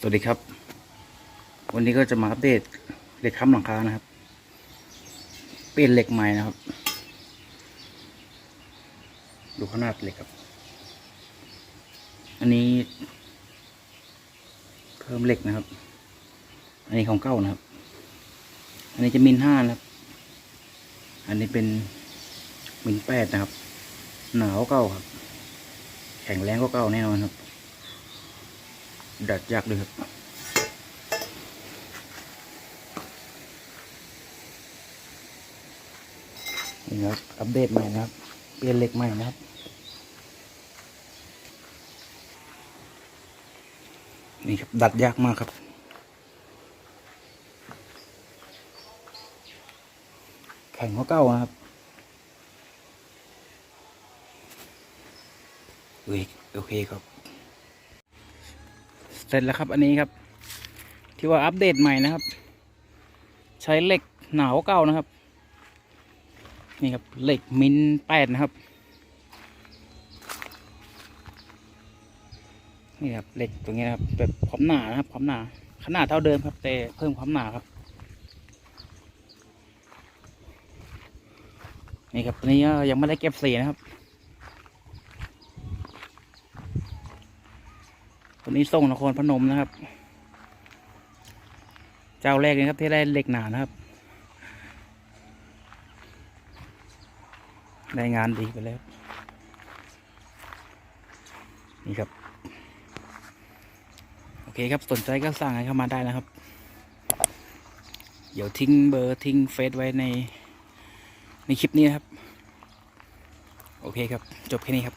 สวัสดีครับ วันนี้ก็จะมาอัปเดตเหล็กค้ำหลังคานะครับ เปลี่ยนเหล็กใหม่นะครับ ดูขนาดเหล็กครับ อันนี้ เพิ่มเหล็กนะครับ อันนี้ของเก่านะครับ อันนี้จะมินห้านะครับ อันนี้เป็นมินแปดนะครับ หนาวเก่าครับ แข็งแรงก็เก่าแน่นอนครับ ดัดยากเลยครับ นี่ครับ อัปเดตใหม่นะครับ เปลี่ยนเหล็กใหม่นะครับ นี่ครับ ดัดยากมากครับแข็งกว่าเก้านะครับเอ้ยโอเคครับ เสร็จแล้วครับ อันนี้ครับ ที่ว่าอัปเดตใหม่นะครับ ใช้เหล็กหนาวเก่านะครับ นี่ครับเหล็กมินแปดนะครับ นี่ครับเหล็กตรงนี้นะครับแบบความหนานะครับ ความหนาขนาดเท่าเดิมครับ แต่เพิ่มความหนาครับ นี่ครับตัวนี้ยังไม่ได้เก็บสีนะครับ ตัวนี้ส่งนครพนมนะครับ เจ้าแรกนะครับที่ได้เหล็กหนานะครับ ได้งานดีไปแล้ว นี่ครับ โอเคครับสนใจก็สั่งให้เข้ามาได้นะครับ เดี๋ยวทิ้งเบอร์ทิ้งเฟซไว้ใน ในคลิปนี้นะครับ โอเคครับ จบแค่นี้ครับ